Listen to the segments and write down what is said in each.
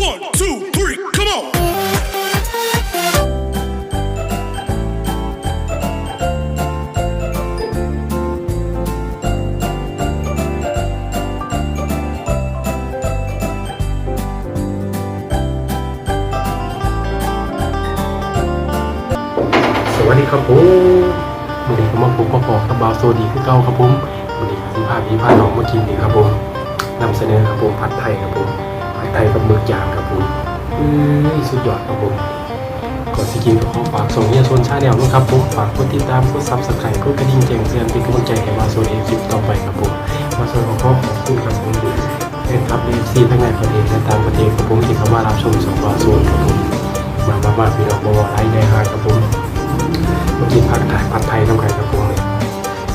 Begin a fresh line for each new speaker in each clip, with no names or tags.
One, two, three, come on.
สวัสดีครับผมวันนี้ผมมาพบกับพอกับบาวโซดีคือเก่าครับผมวันนี้ที่พาพี่พาน้องมากินนี่ครับผมนำเสนอครับผมผัดไทยครับผม ไทยกับหมึกย่างครับผมเอ้ยสุดยอดครับผมก่อนสิกินก็ขอฝากส่งเฮียชนชาแนลด้วยครับผมฝากกดติดตามกดซับสไครต์กดกระดิ่งแจ้งเตือนเป็นกำลังใจให้บาโซดีคลิปต่อไปครับผมบาโซนขอขอบคุณครับผมเป็นครับเอฟซีทั้งในประเทศและต่างประเทศครับผมที่เข้ามารับชมสองบาโซนครับผมมามามาพี่น้องบวไลฟ์ได้ฮะครับผมมากินผัดไทยผัดไทยน้ำไก่กระปุกเลย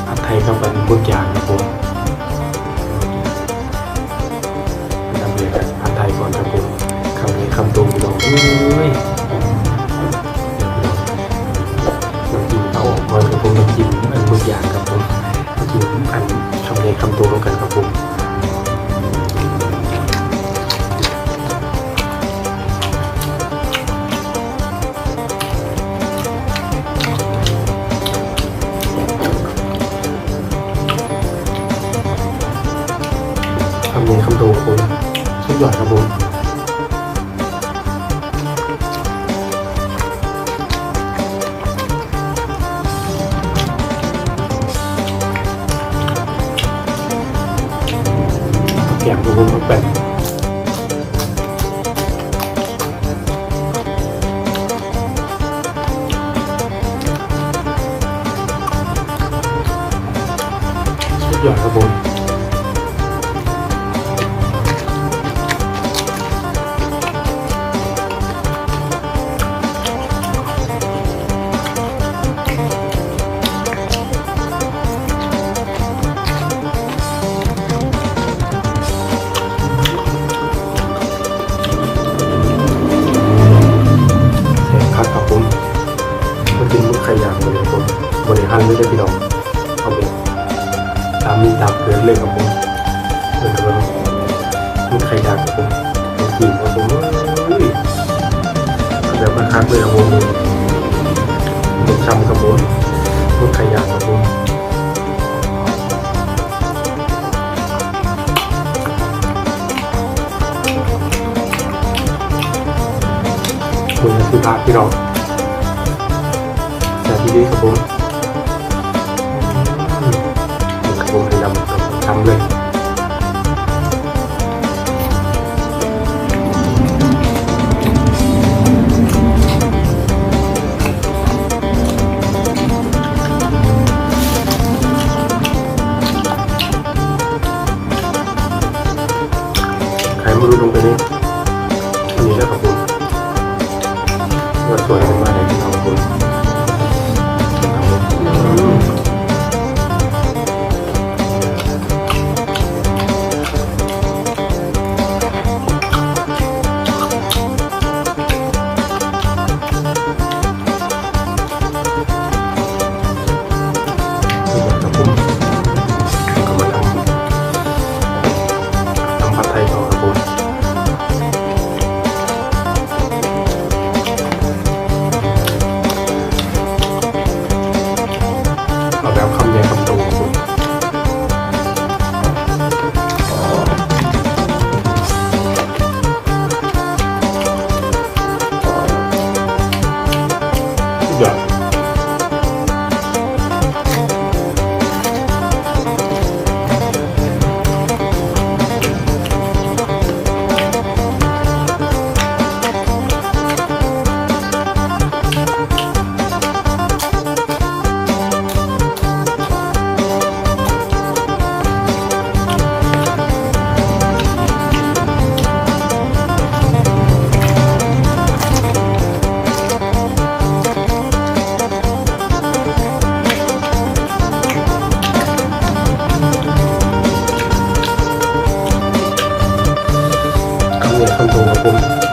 ผัดไทยกับเป็นบุกยางกระปุก คำตรงลองเอ้ยน้ำจิ้มเอาออกก่อนกระปุกน้ำจิ้มอันบุกยางกระปุกน้ำจิ้มอันคำในคำตรงลงกันกระปุกคำนี้คำตรงกระปุกสุดยอดกระปุ อย่างกระปุกแบบสุดยอดครับผม แบบมาคักเลยครับผมเป็นชำครับผมลูกไข่ดาวครับผมคุณคือพาพี่น้องสวัสดีครับผมครับผมให้นำทำ ว่าสวยมา คำ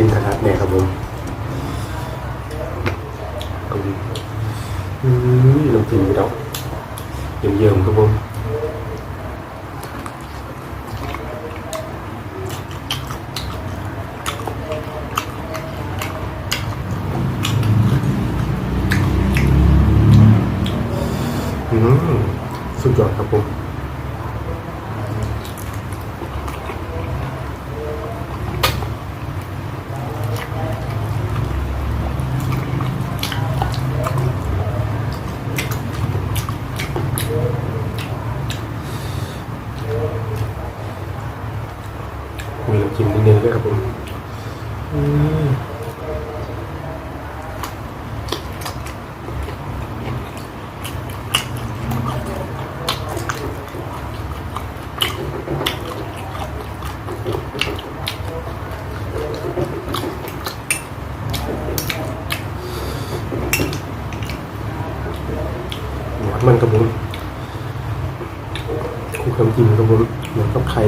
กินกระทะแน่ครับผมเอาดิอืมน้ำจิ้มไม่ดอกเยิ้มๆครับผมอืมสุดยอดครับผมน้ำจิ้มนิดนึงด้วย ครับผมอืมหวานมันครับผมคู่คำจิ้มครับผมเหมือนกับไข่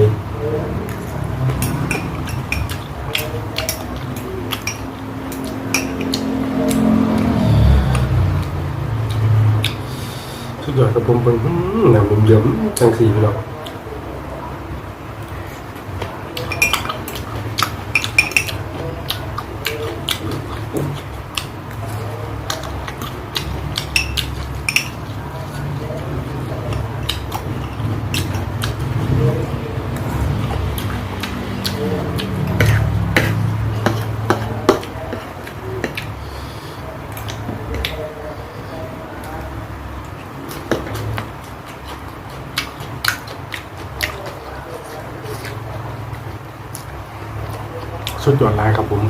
สุดยอดครับผมเป็นอื้อหนังเยิ้มๆจังสีพี่น้อง สุดยอดไลน์ครับผม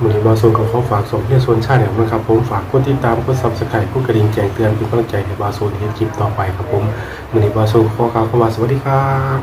มือนี้มาส่วนของเขาฝากส่งที่โซนชาแนลนะครับผมฝากกดติดตามกดซับสไครต์กดกระดิ่งแจ้งเตือนเป็นกำลังใจให้บาโซนเห็นคลิปต่อไปครับผมมือนี้บาโซนขอกล่าวคำว่าสวัสดีครับ